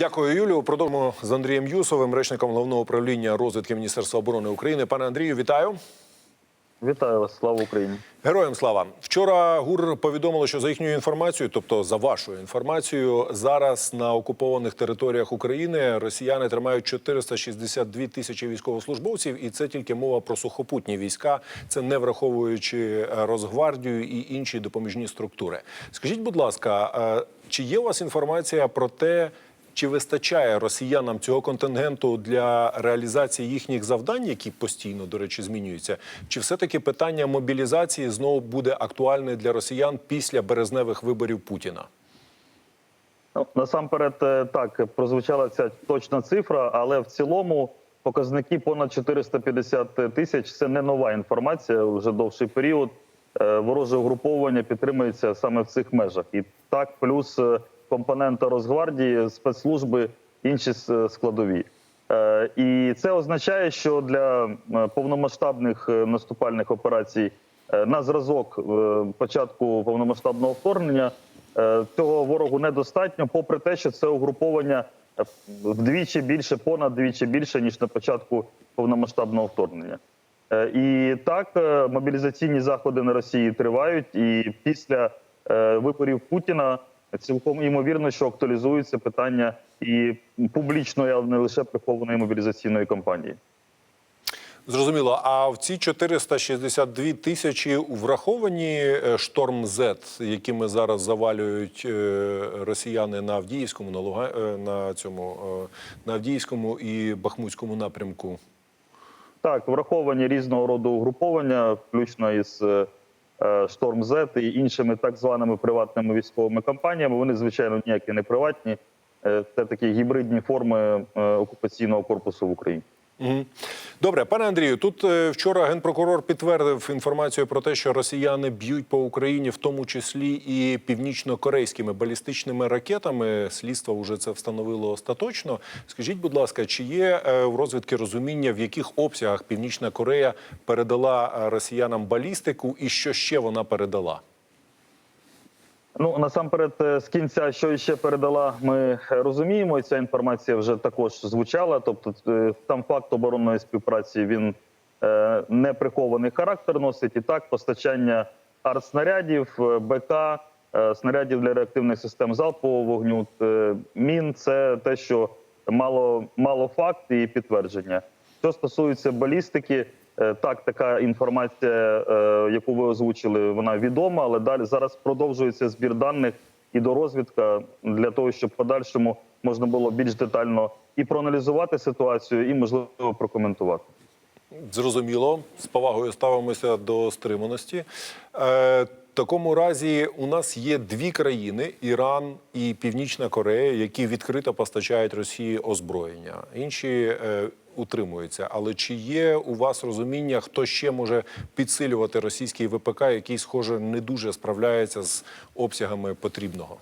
Дякую, Юлію. Продовжуємо з Андрієм Юсовим, речником головного управління розвідки Міністерства оборони України. Пане Андрію, вітаю. Вітаю вас, слава Україні. Героям слава. Вчора ГУР повідомило, що за їхньою інформацією, тобто за вашою інформацією, зараз на окупованих територіях України росіяни тримають 462 тисячі військовослужбовців, і це тільки мова про сухопутні війська, це не враховуючи е, Росгвардію і інші допоміжні структури. Скажіть, будь ласка, е, чи є у вас інформація про те? Чи вистачає росіянам цього контингенту для реалізації їхніх завдань, які постійно, до речі, змінюються? Чи все-таки питання мобілізації знову буде актуальне для росіян після березневих виборів Путіна? Ну, насамперед, е, так прозвучала ця точна цифра, але в цілому показники понад 450 тисяч це не нова інформація. Вже довший період Е, вороже угруповання підтримується саме в цих межах. І так, плюс е, компонента Росгвардії, спецслужби, інші складові. Е, І це означає, що для е, повномасштабних е, наступальних операцій на зразок початку повномасштабного вторгнення цього ворогу недостатньо, попри те, що це угруповання вдвічі більше, понад двічі більше ніж на початку повномасштабного вторгнення. І так мобілізаційні заходи на Росії тривають, і після виборів Путіна цілком ймовірно, що актуалізується питання і публічної, але не лише прихованої мобілізаційної кампанії. Зрозуміло. А в ці 462 тисячі враховані е, шторм Z, якими зараз завалюють е, росіяни на Авдіївському, на Луга... е, на цьому на Авдіївському і Бахмутському напрямку. Так, враховані різного роду угруповання, включно із Шторм Z і іншими так званими приватними військовими компаніями. Вони, звичайно, ніякі не приватні. Е, Це такі гібридні форми е, окупаційного корпусу в Україні. Добре, пане Андрію. Тут е, вчора генпрокурор підтвердив інформацію про те, що росіяни б'ють по Україні, в тому числі і північно-корейськими балістичними ракетами. Слідство вже це встановило остаточно. Скажіть, будь ласка, чи є е, в розвідки розуміння, в яких обсягах Північна Корея передала е, росіянам балістику, і що ще вона передала? Ну насамперед, е, з кінця, що ще передала, ми розуміємо. і Ця інформація вже також звучала. Тобто, е, там факт оборонної співпраці він е, не прихований характер носить. І так, постачання артснарядів, е, БК, е, снарядів для реактивних систем залпового вогню, е, мін це те, що мало, мало факт і підтвердження. Що стосується балістики, е, так така інформація, е, яку ви озвучили, вона відома, але далі зараз продовжується збір даних і до розвідка для того, щоб в подальшому можна було більш детально і проаналізувати ситуацію, і можливо прокоментувати. Зрозуміло, з повагою ставимося до стриманості. Е, в такому разі у нас є дві країни: Іран і Північна Корея, які відкрито постачають Росії озброєння. Інші е, утримуються. Але чи є у вас розуміння, хто ще може підсилювати російський ВПК, який, схоже, не дуже справляється з обсягами потрібного?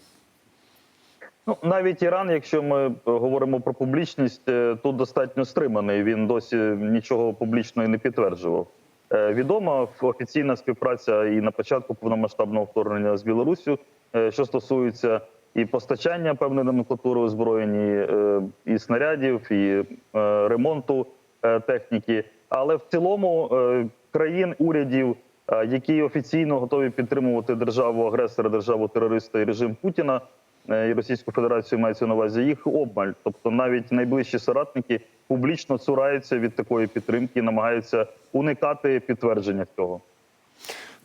Ну навіть Іран, якщо ми говоримо про публічність, е, тут достатньо стриманий. Він досі нічого публічного не підтверджував. Е, Відома офіційна співпраця і на початку повномасштабного вторгнення з Білоруссю, е, що стосується і постачання певної номенклатури озброєнні, е, і снарядів, і е, ремонту е, техніки. Але в цілому е, країн урядів, е, які офіційно готові підтримувати державу агресора, державу терориста і режим Путіна е, і Російську Федерацію мається на увазі їх обмаль. Тобто навіть найближчі соратники публічно цураються від такої підтримки, і намагаються уникати підтвердження цього.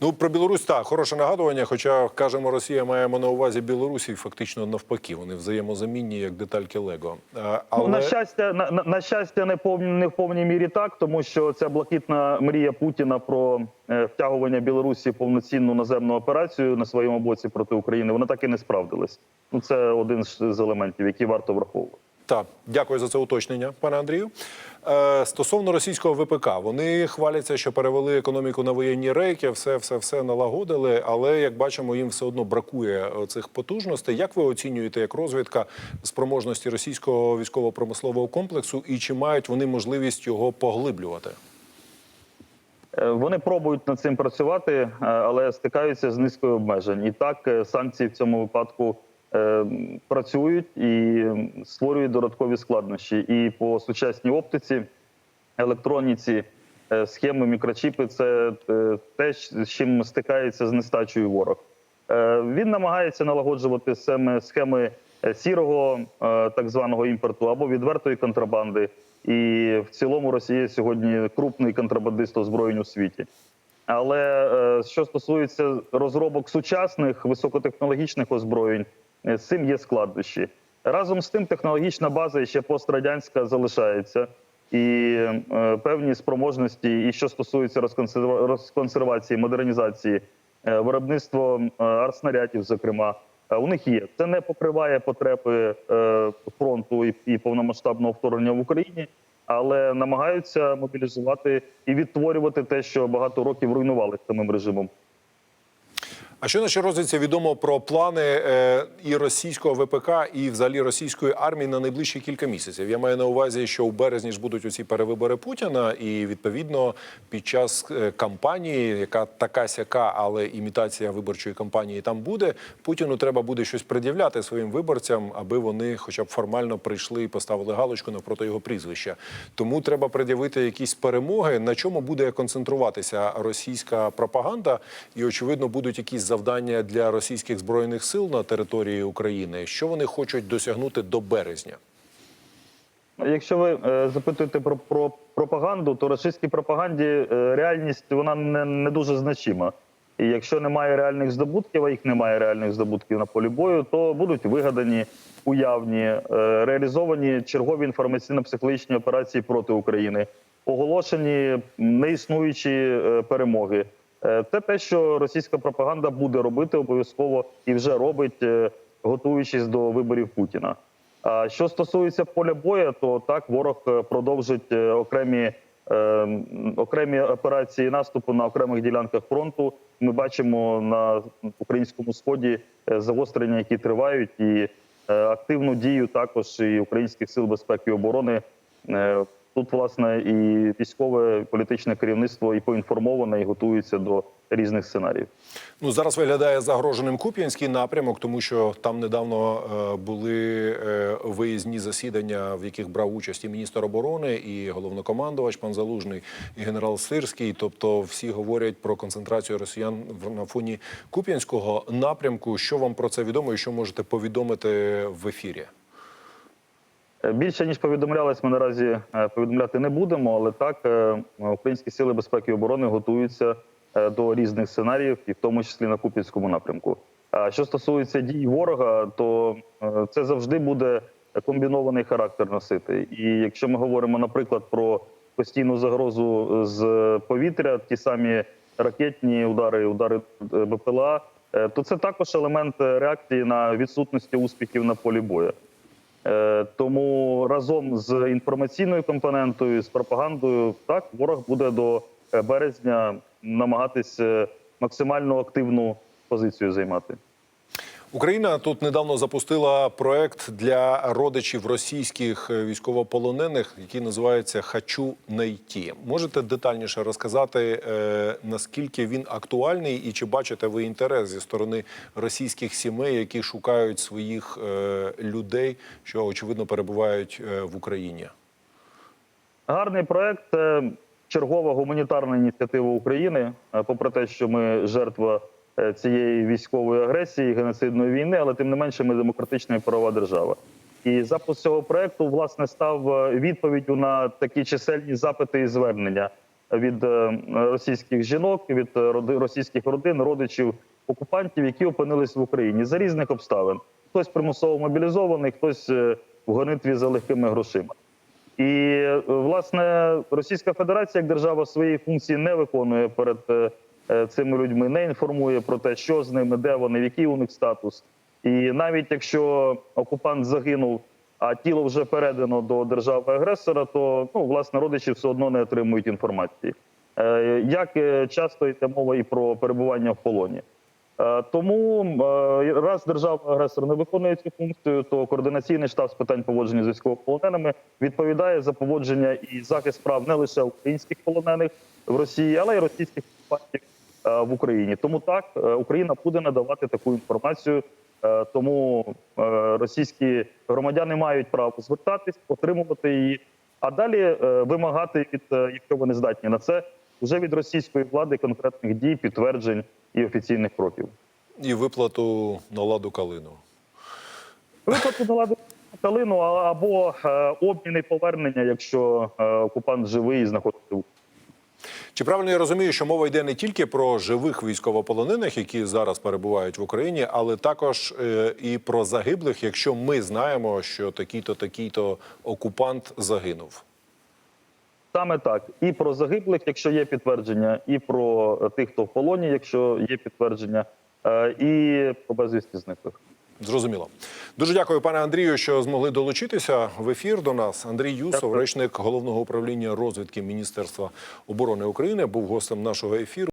Ну про Білорусь так хороше нагадування. Хоча кажемо, Росія маємо на увазі Білорусі, фактично навпаки, вони взаємозамінні як детальки Лего. Е, Ну, на щастя, на, на, на щастя, не повні не в повній мірі так, тому що ця блакитна мрія Путіна про е, втягування Білорусі в повноцінну наземну операцію на своєму боці проти України, вона так і не справдилась. Ну це один з елементів, які варто враховувати. Так, дякую за це уточнення, пане Андрію. Е, стосовно російського ВПК, вони хваляться, що перевели економіку на воєнні рейки, все, все, все налагодили. Але як бачимо, їм все одно бракує цих потужностей. Як ви оцінюєте як розвідка спроможності російського військово-промислового комплексу, і чи мають вони можливість його поглиблювати? Е, Вони пробують над цим працювати, е, але стикаються з низкою обмежень. І так е, санкції в цьому випадку працюють і створюють додаткові складнощі. І по сучасній оптиці, електроніці, е, схеми, мікрочіпи це е, те, з чим стикається з нестачею ворог. Е, Він намагається налагоджувати схеми, е, сірого е, так званого імпорту або відвертої контрабанди. І в цілому Росія сьогодні крупний контрабандист озброєнь у світі. Але е, що стосується розробок сучасних високотехнологічних озброєнь, е, з цим є складнощі. Разом з тим, технологічна база ще пострадянська залишається, і е, певні спроможності, і що стосується розконсерва- розконсервації, модернізації, е, виробництво е, артснарядів, зокрема, е, у них є. Це не покриває потреби е, фронту і повномасштабного вторгнення в Україні, але намагаються мобілізувати і відтворювати те, що багато років руйнували самим режимом. А що нашій розвідці відомо про плани е, і російського ВПК, і взагалі російської армії на найближчі кілька місяців? Я маю на увазі, що у березні ж будуть оці перевибори Путіна, і відповідно під час е, кампанії, яка така сяка, але імітація виборчої кампанії там буде. Путіну треба буде щось пред'являти своїм виборцям, аби вони, хоча б формально прийшли і поставили галочку навпроти його прізвища. Тому треба пред'явити якісь перемоги, на чому буде концентруватися російська пропаганда, і очевидно будуть якісь завдання для російських збройних сил на території України. Що вони хочуть досягнути до березня? Якщо ви е, запитуєте про, про пропаганду, то російській пропаганді е, реальність вона не, не дуже значима. І якщо немає реальних здобутків, а їх немає реальних здобутків на полі бою, то будуть вигадані, уявні, е, реалізовані чергові інформаційно-психологічні операції проти України, оголошені неіснуючі е, перемоги. Е, Це те, що російська пропаганда буде робити обов'язково і вже робить, е, готуючись до виборів Путіна. А що стосується поля бою, то так ворог е, продовжить окремі, окремі операції наступу на окремих ділянках фронту. Ми бачимо на українському сході загострення, які тривають, і активну дію також і українських сил безпеки і оборони. Тут власне і військове і політичне керівництво і поінформоване, і готується до різних сценаріїв. Ну зараз виглядає загроженим Куп'янський напрямок, тому що там недавно е, були е, виїзні засідання, в яких брав участь і міністр оборони, і головнокомандувач пан Залужний, і генерал Сирський. Тобто, всі говорять про концентрацію росіян на фоні Куп'янського напрямку. Що вам про це відомо, і що можете повідомити в ефірі? Е, Більше ніж повідомлялось, ми наразі е, повідомляти не будемо, але так е, українські сили безпеки і оборони готуються до різних сценаріїв, і в тому числі на Куп'янському напрямку. А що стосується дій ворога, то це завжди буде комбінований характер носити. І якщо ми говоримо, наприклад, про постійну загрозу з повітря, ті самі ракетні удари, удари БПЛА, то це також елемент реакції на відсутності успіхів на полі бою. Е, Тому разом з інформаційною компонентою, з пропагандою, так ворог буде до е, березня намагатись е, максимально активну позицію займати. Україна тут недавно запустила проект для родичів російських е, військовополонених, який називається Хачу найти. Можете детальніше розказати, е, наскільки він актуальний, і чи бачите ви інтерес зі сторони російських сімей, які шукають своїх е, людей, що очевидно перебувають в Україні? Гарний проект. Чергова гуманітарна ініціатива України. Попри те, що ми жертва цієї військової агресії, геноцидної війни, але тим не менше ми демократична і правова держава. І запуск цього проекту власне став е, відповіддю на такі чисельні запити і звернення від е, російських жінок, від е, російських родин, родичів окупантів, які опинились в Україні за різних обставин. Хтось примусово мобілізований, хтось е, в гонитві за легкими грошима. І е, власне Російська Федерація як держава свої функції не виконує перед е, е, цими людьми, не інформує про те, що з ними, де вони, який у них статус. І навіть якщо окупант загинув, а тіло вже передано до держави-агресора, то ну власне родичі все одно не отримують інформації. Е, Як е, часто йде мова і про перебування в полоні. Е, Тому е, раз держава-агресор не виконує цю функцію, то координаційний штаб з питань поводження з військовополоненими відповідає за поводження і захист прав не лише українських полонених в Росії, але й російських окупантів е, в Україні. Тому так Україна буде надавати таку інформацію Тому російські громадяни мають право звертатись, отримувати її, а далі вимагати від, якщо вони здатні на це, вже від російської влади конкретних дій, підтверджень і офіційних кроків. І виплату на ладу калину. Виплату наладу калину або е, обмін і повернення, якщо е, окупант живий і знаходиться в Чи правильно я розумію, що мова йде не тільки про живих військовополонених, які зараз перебувають в Україні, але також е, і про загиблих, якщо ми знаємо, що такий-то такий-то окупант загинув. Саме так. І про загиблих, якщо є підтвердження, і про тих, хто в полоні, якщо є підтвердження, е, і про безвісті зниклих. Зрозуміло. Дуже дякую, пане Андрію, що змогли долучитися в ефір до нас. Андрій Юсов, Дякую. речник головного управління розвідки Міністерства оборони України, був гостем нашого ефіру.